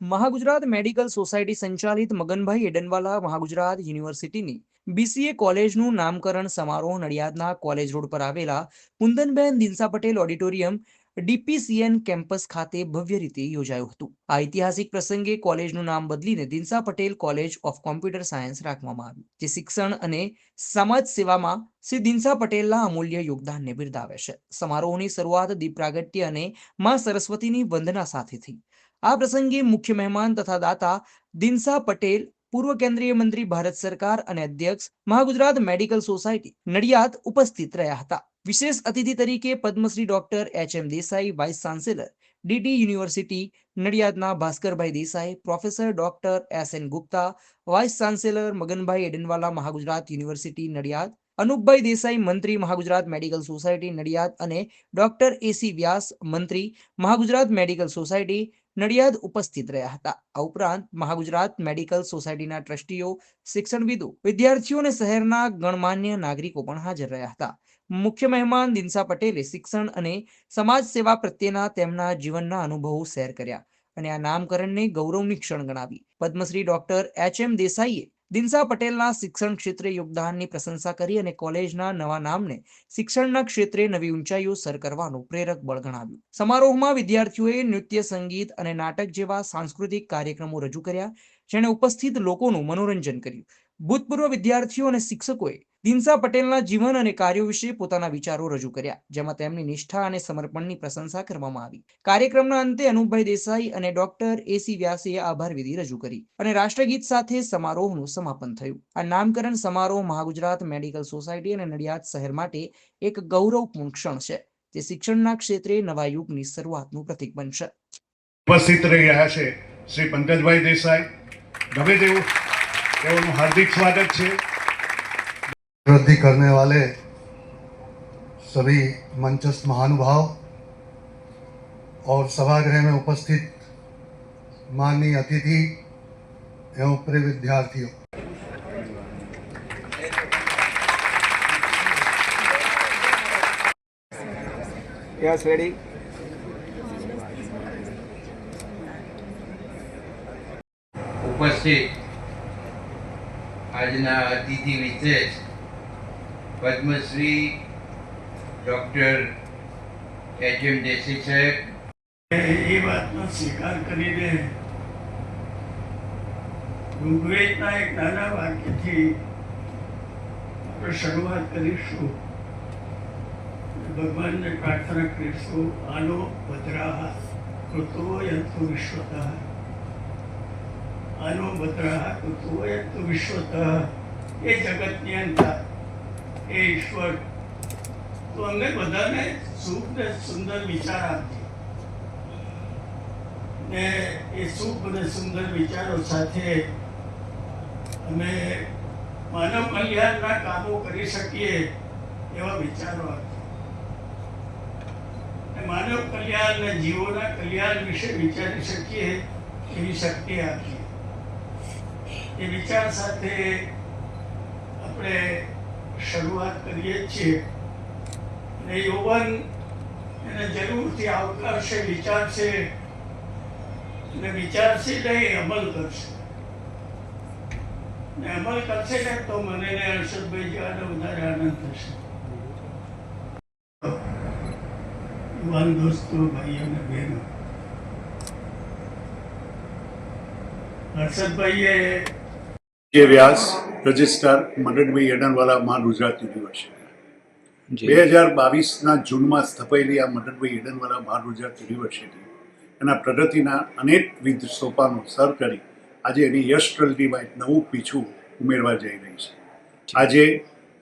Mahagujarat medical society સંચાલિત મગનભાઈ એડનવાલા મહાગુજરાત યુનિવર્સિટીની BCA કોલેજનું નામકરણ સમારોહ નડિયાદના કોલેજ રોડ પર આવેલા Kundanben Dinsha Patel auditorium DPCN campus ખાતે ભવ્ય રીતે યોજાયું હતું. આ ઐતિહાસિક પ્રસંગે કોલેજનું નામ બદલીને Dinsha Patel college of computer science રાખવામાં આવ્યું, જે શિક્ષણ અને સમાજ સેવામાં શ્રી દિનસા પટેલના અમૂલ્ય યોગદાનને બિરદાવે છે. સમારોહની શરૂઆત દીપ પ્રાગટ્ય અને માં સરસ્વતીની વંદના સાથે થઈ. આ પ્રસંગે મુખ્ય મહેમાન તથા દાતા દિનસા પટેલ, પૂર્વ કેન્દ્રીય મંત્રી ભારત સરકાર અને અધ્યક્ષ મહાગુજરાત મેડિકલ સોસાયટી નડિયાદ ઉપસ્થિત રહ્યા હતા. વિશેષ અતિથિ તરીકે Padmashri doctor H M Desai, vice chancellor DD university, નડિયાદના Bhaskarbhai Desai, professor doctor S N Gupta, vice chancellor Maganbhai Adenwala Mahagujarat university, Nadiad, Anupbhai Desai મંત્રી મહાગુજરાત મેડિકલ સોસાયટી, નડિયાદ અને ડોક્ટર એસી વ્યાસ મંત્રી મહાગુજરાત મેડિકલ સોસાયટી, નડિયાદ ઉપસ્થિત રહ્યા હતા. આ ઉપરાંત મહાગુજરાત મેડિકલ સોસાયટીના ટ્રસ્ટીઓ, શિક્ષણવિદો, વિદ્યાર્થીઓ અને શહેરના ગણમાન્ય નાગરિકો પણ હાજર રહ્યા હતા. મુખ્ય મહેમાન દિનસા પટેલે શિક્ષણ અને સમાજ સેવા પ્રત્યેના તેમના જીવનના અનુભવો શેર કર્યા અને આ નામકરણને ગૌરવની ક્ષણ ગણાવી. પદ્મશ્રી ડોક્ટર એચ એમ દેસાઈએ દિનસા પટેલના શિક્ષણ ક્ષેત્રે યોગદાનની પ્રશંસા કરી અને કોલેજના નવા નામને શિક્ષણના ક્ષેત્રે નવી ઊંચાઈઓ સર કરવાનું પ્રેરક બળ ગણાવ્યું. સમારોહમાં વિદ્યાર્થીઓએ નૃત્ય, સંગીત અને નાટક જેવા સાંસ્કૃતિક કાર્યક્રમો રજૂ કર્યા, જેણે ઉપસ્થિત લોકોનું મનોરંજન કર્યું. ભૂતપૂર્વ વિદ્યાર્થીઓ અને શિક્ષકોએ દિનસા પટેલના જીવન અને કાર્યો વિશે પોતાના વિચારો રજૂ કર્યા, જેમાં તેમની નિષ્ઠા અને સમર્પણની પ્રશંસા કરવામાં આવી. કાર્યક્રમના અંતે અનુપભાઈ દેસાઈ અને ડોક્ટર એસી વ્યાસે આભાર વિધિ રજૂ કરી અને રાષ્ટ્રગીત સાથે સમારોહનું સમાપન થયું. આ નામકરણ સમારોહ મહાગુજરાત મેડિકલ સોસાયટી અને નડિયાદ શહેર માટે એક ગૌરવપૂર્ણ ક્ષણ છે, જે શિક્ષણના ક્ષેત્રે નવા યુગની શરૂઆતનું પ્રતીક બનશે. ઉપસ્થિત રહી રહ્યા છે શ્રી પંકજભાઈ દેસાઈ. ગમે તેવું તેઓનું હાર્દિક સ્વાગત છે वृद्धि करने वाले सभी मंचस्थ महानुभाव और सभागृह में उपस्थित माननीय अतिथि एवं प्रिय विद्यार्थियों Yes, ready? ઉપસ્થિત આજના અતિથિ વિશેષ Padmashri doctor H M Desai સાહેબ. એ વાતનો સ્વીકાર કરીને ઋગ્વેદના એક નાના વાક્યથી આપણે શરૂઆત કરીશું. ભગવાનને પ્રાર્થના કરીશું આનો ભદ્રાહ કૃતો યંતુ વિશ્વતઃ. ભદ્રાહ કૃતો એ જગતની અંતર એ ઈશ્વર. તો અમને બધાને શુભ ને સુંદર વિચાર આપજે. ને એ શુભ અને સુંદર વિચારો સાથે અમે માનવ કલ્યાણના કામો કરી શકીએ એવા વિચારો આપજે. માનવ કલ્યાણ અને જીવોના કલ્યાણ વિશે વિચારી શકીએ એવી શક્તિ આપીએ એ વિચાર સાથે આપણે શરૂઆત કરીએ છીએ. અને યૌવન એને જરૂરથી આવકારશે, વિચારશે અને વિચારશે નહીં અમલ કરશે. ને અમલ કરશે ને તો મને ને હર્ષદભાઈ જેવાને વધારે આનંદ થશે. યુવાન દોસ્તો, ભાઈઓ અને બહેનો. હર્ષદભાઈએ જે વ્યાસ રજિસ્ટ્રાર મદનભાઈ એડનવાલા મહાન ગુજરાત યુનિવર્સિટી બે હજાર બાવીસના જૂનમાં સ્થપાયેલી આ મદનભાઈ એડનવાલા મહાન ગુજરાત યુનિવર્સિટી એના પ્રગતિના અનેકવિધ સોપાનો સર કરી આજે એની યશ ટ્રલ્ટીમાં એક નવું પીછું ઉમેરવા જઈ રહી છે. આજે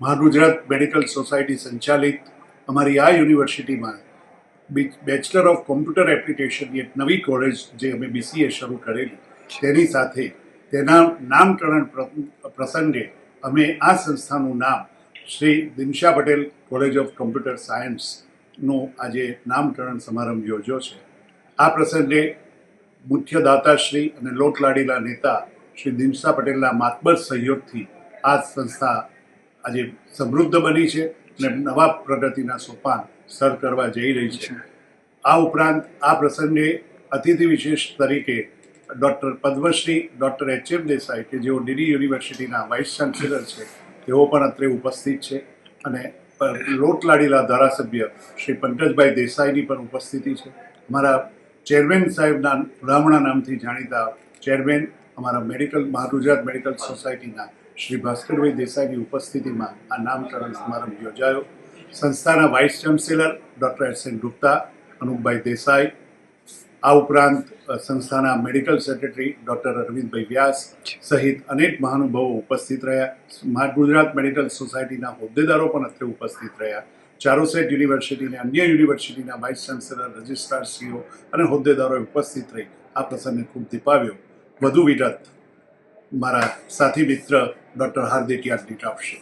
મહાન ગુજરાત મેડિકલ સોસાયટી સંચાલિત અમારી આ યુનિવર્સિટીમાં બેચલર ઓફ કોમ્પ્યુટર એપ્લિકેશનની એક નવી કોલેજ જે અમે બીસીએ શરૂ કરેલી તેની સાથે તેના નામકરણ પ્રસંગે અમે આ સંસ્થાનું નામ Shri Dinsha Patel college of computer સાયન્સનું આજે નામકરણ સમારંભ યોજ્યો છે. આ પ્રસંગે મુખ્ય દાતાશ્રી અને લોકલાડીલા નેતા શ્રી દિનશા પટેલના માતબર સહયોગથી આ સંસ્થા આજે સમૃદ્ધ બની છે અને નવા પ્રગતિના સોપાન સર કરવા જઈ રહી છે. આ ઉપરાંત આ પ્રસંગે અતિથિ વિશેષ તરીકે doctor Padmashri, doctor H M Desai કે જેઓ ડીડી યુનિવર્સિટીના વાઇસ ચાન્સેલર છે, તેઓ પણ અત્રે ઉપસ્થિત છે. અને લોટલાડીલા ધારાસભ્ય શ્રી પંકજભાઈ દેસાઈની પણ ઉપસ્થિતિ છે. અમારા ચેરમેન સાહેબના બ્રાહ્મણા નામથી જાણીતા ચેરમેન અમારા મેડિકલ, મહાગુજરાત મેડિકલ સોસાયટીના શ્રી ભાસ્કરભાઈ દેસાઈની ઉપસ્થિતિમાં આ નામકરણ સમારંભ યોજાયો. સંસ્થાના vice chancellor doctor S N Gupta, Anupbhai Desai આ ઉપરાંત સંસ્થાના medical secretary doctor Arvindbhai Vyas સહિત અનેક મહાનુભાવો ઉપસ્થિત રહ્યા. ગુજરાત મેડિકલ સોસાયટીના હોદ્દેદારો પણ અત્રે ઉપસ્થિત રહ્યા. ચારુસેટ યુનિવર્સિટી અને અન્ય યુનિવર્સિટીના વાઇસ ચાન્સેલર રજિસ્ટ્રારશ્રીઓ અને હોદ્દેદારોએ ઉપસ્થિત રહી. આ પ્રસંગને ખૂબ દીપાવ્યો. વધુ વિગત મારા સાથી મિત્ર ડૉક્ટર હાર્દિક યાજ્ઞિક આપશે.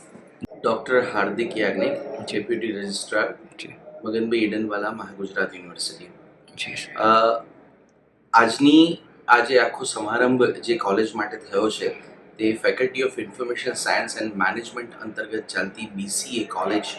Doctor Hardik Yagnik deputy registrar Maganbhai Edenwala Mahagujarat university. આજની આજે આખો સમારંભ જે કોલેજ માટે થયો છે તે faculty of information science and management અંતર્ગત ચાલતી બીસીએ કોલેજ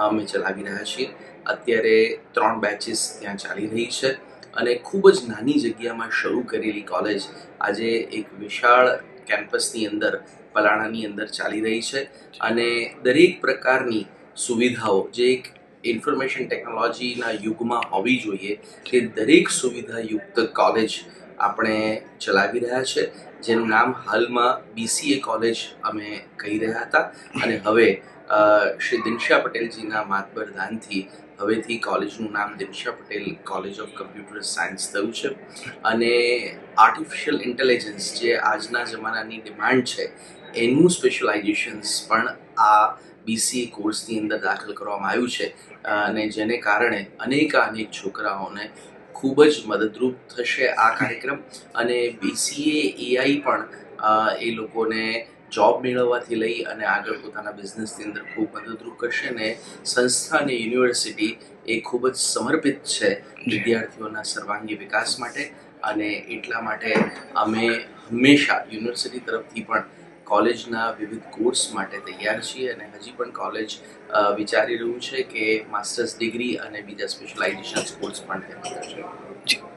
અમે ચલાવી રહ્યા છીએ. અત્યારે ત્રણ બેચીસ ત્યાં ચાલી રહી છે અને ખૂબ જ નાની જગ્યામાં શરૂ કરેલી કોલેજ આજે એક વિશાળ કેમ્પસની અંદર પલાણાની અંદર ચાલી રહી છે. અને દરેક પ્રકારની સુવિધાઓ જે એક ઇન્ફોર્મેશન ટેકનોલોજીના યુગમાં હોવી જોઈએ તે દરેક સુવિધાયુક્ત કોલેજ આપણે ચલાવી રહ્યા છે. જેનું નામ હાલમાં બીસીએ કોલેજ અમે કહી રહ્યા હતા. અને હવે શ્રી દિનશા પટેલજીના માતબરદાનથી હવેથી કોલેજનું નામ Dinsha Patel college of computer science થયું છે. અને આર્ટિફિશિયલ ઇન્ટેલિજન્સ જે આજના જમાનાની ડિમાન્ડ છે એનું સ્પેશિયલાઇઝેશન્સ પણ આ બીસીએ કોર્સની અંદર દાખલ કરવામાં આવ્યું છે. અને જેને કારણે અનેકાનેક છોકરાઓને ખૂબ જ મદદરૂપ થશે આ કાર્યક્રમ. અને બીસીએ એઆઈ પણ એ લોકોને જોબ મેળવવાથી લઈ અને આગળ પોતાના બિઝનેસની અંદર ખૂબ મદદરૂપ કરશે ને સંસ્થા અને યુનિવર્સિટી એ ખૂબ જ સમર્પિત છે વિદ્યાર્થીઓના સર્વાંગી વિકાસ માટે. અને એટલા માટે અમે હંમેશા યુનિવર્સિટી તરફથી પણ કોલેજના વિવિધ કોર્સ માટે તૈયાર છીએ અને હજી પણ કોલેજ વિચારી રહ્યું છે કે માસ્ટર્સ ડિગ્રી અને બીજા સ્પેશિયલાઇઝેશન કોર્સ પણ તેમાં કરશે